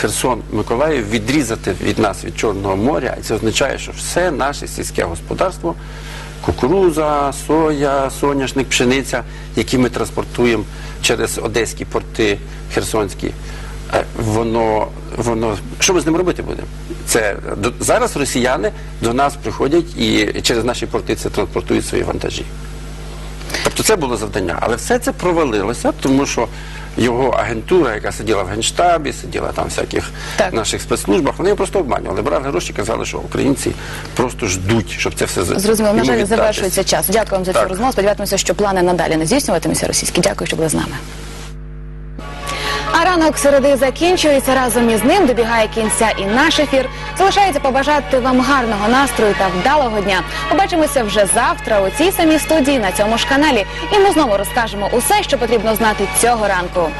Херсон, Миколаїв відрізати від нас від Чорного моря, і це означає, що все наше сільське господарство, кукуруза, соя, соняшник, пшениця, які ми транспортуємо через одеські порти херсонські, е, воно, воно що ми з ним робити будемо? Це зараз росіяни до нас приходять і через наші порти це транспортують свої вантажі. Тобто це було завдання. Але все це провалилося, тому що його агентура, яка сиділа в генштабі, сиділа там в всяких Так. наших спецслужбах, вони його просто обманювали. Брали гроші, казали, що українці просто ждуть, щоб це все Зрозуміло, на жаль, завершується час. Дякую вам за цю розмову. Сподіватимемося, що плани надалі не здійснюватимуться російські. Дякую, що були з нами. А ранок середи закінчується разом із ним. Добігає кінця і наш ефір. Залишається побажати вам гарного настрою та вдалого дня. Побачимося вже завтра у цій самій студії на цьому ж каналі. І ми знову розкажемо усе, що потрібно знати цього ранку.